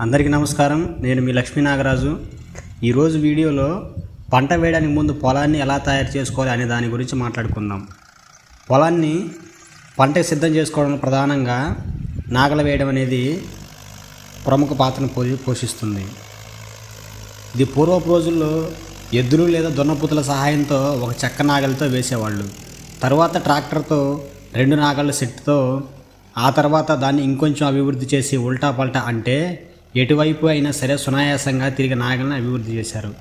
అందరికీ నమస్కారం. నేను మీ లక్ష్మీ నాగరాజు. ఈరోజు వీడియోలో పంట వేయడానికి ముందు పొలాన్ని ఎలా తయారు చేసుకోవాలి అనే దాని గురించి మాట్లాడుకుందాం. పొలాన్ని పంటకు సిద్ధం చేసుకోవడం ప్రధానంగా నాగలు వేయడం అనేది ప్రముఖ పాత్రను పో పోషిస్తుంది. ఇది పూర్వపు రోజుల్లో ఎద్దులు లేదా దున్నపుతుల సహాయంతో ఒక చెక్క నాగలితో వేసేవాళ్ళు. తర్వాత ట్రాక్టర్తో రెండు నాగళ్ళ సెట్తో ఆ తర్వాత దాన్ని ఇంకొంచెం అభివృద్ధి చేసి ఉల్టా పల్టా అంటే ఎటువైపు అయినా సరే సునాయాసంగా తిరిగి నాగలను అభివృద్ధి చేశారు.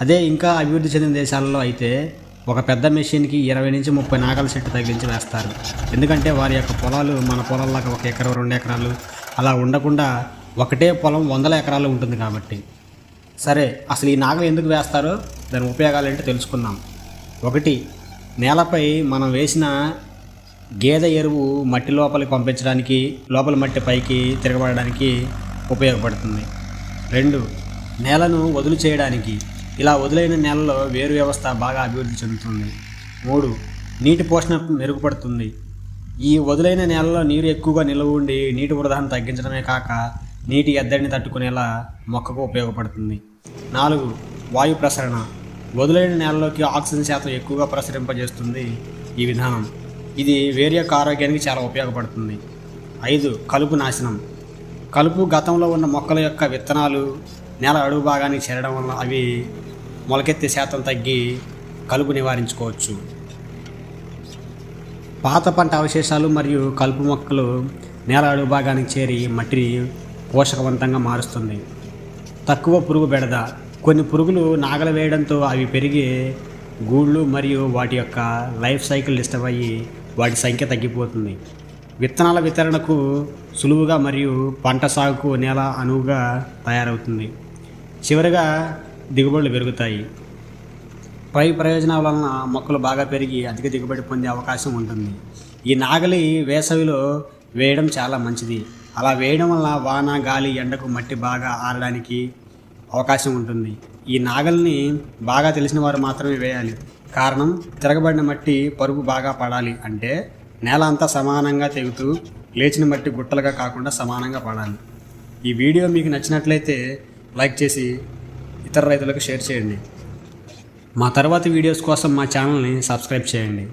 అదే ఇంకా అభివృద్ధి చెందిన దేశాలలో అయితే ఒక పెద్ద మెషిన్కి ఇరవై నుంచి ముప్పై నాగల చెట్టు తగిలించి వేస్తారు. ఎందుకంటే వారి యొక్క పొలాలు మన పొలాల్లాగా ఒక ఎకరం రెండు ఎకరాలు అలా ఉండకుండా ఒకటే పొలం వందల ఎకరాలు ఉంటుంది కాబట్టి. సరే అసలు ఈ నాగలు ఎందుకు వేస్తారో దాని ఉపయోగాలు ఏంటో తెలుసుకుందాం. ఒకటి నేలపై మనం వేసిన గేదె ఎరువు మట్టి లోపలికి పంపించడానికి లోపల మట్టి పైకి తిరగబడడానికి ఉపయోగపడుతుంది. రెండు నేలను వదులు చేయడానికి. ఇలా వదిలైన నేలలో వేరు వ్యవస్థ బాగా అభివృద్ధి చెందుతుంది. మూడు నీటి పోషణ మెరుగుపడుతుంది. ఈ వదులైన నేలలో నీరు ఎక్కువగా నిల్వ ఉండి నీటి వృధాను తగ్గించడమే కాక నీటి ఎద్దడిని తట్టుకునేలా మొక్కకు ఉపయోగపడుతుంది. నాలుగు వాయు ప్రసరణ. వదులైన నేలలోకి ఆక్సిజన్ శాతం ఎక్కువగా ప్రసరింపజేస్తుంది ఈ విధానం. ఇది వేరు యొక్క ఆరోగ్యానికి చాలా ఉపయోగపడుతుంది. ఐదు కలుపు నాశనం. కలుపు గతంలో ఉన్న మొక్కల యొక్క విత్తనాలు నేల అడుగు భాగానికి చేరడం వల్ల అవి మొలకెత్తే శాతం తగ్గి కలుపు నివారించుకోవచ్చు. పాత పంట అవశేషాలు మరియు కలుపు మొక్కలు నేల అడుగు భాగానికి చేరి మట్టిని పోషకవంతంగా మారుస్తుంది. తక్కువ పురుగు బెడద. కొన్ని పురుగులు నాగలు వేయడంతో అవి పెరిగి గూళ్ళు మరియు వాటి యొక్క లైఫ్ సైకిల్ డిస్టర్బ్ అయ్యి వాటి సంఖ్య తగ్గిపోతుంది. విత్తనాల వితరణకు సులువుగా మరియు పంట సాగుకు నేల అనువుగా తయారవుతుంది. చివరిగా దిగుబడులు పెరుగుతాయి. పై ప్రయోజనాల వలన మొక్కలు బాగా పెరిగి అధిక దిగుబడి పొందే అవకాశం ఉంటుంది. ఈ నాగలి వేసవిలో వేయడం చాలా మంచిది. అలా వేయడం వల్ల వాన గాలి ఎండకు మట్టి బాగా ఆరడానికి అవకాశం ఉంటుంది. ఈ నాగల్ని బాగా తెలిసిన వారు మాత్రమే వేయాలి. కారణం తిరగబడిన మట్టి పరుగు బాగా పడాలి అంటే నేల అంతా సమానంగా తెగుతూ లేచిన మట్టి గుట్టలుగా కాకుండా సమానంగా పడాలి. ఈ వీడియో మీకు నచ్చినట్లయితే లైక్ చేసి ఇతర రైతులకు షేర్ చేయండి. మా తర్వాతి వీడియోస్ కోసం మా ఛానల్ని సబ్స్క్రైబ్ చేయండి.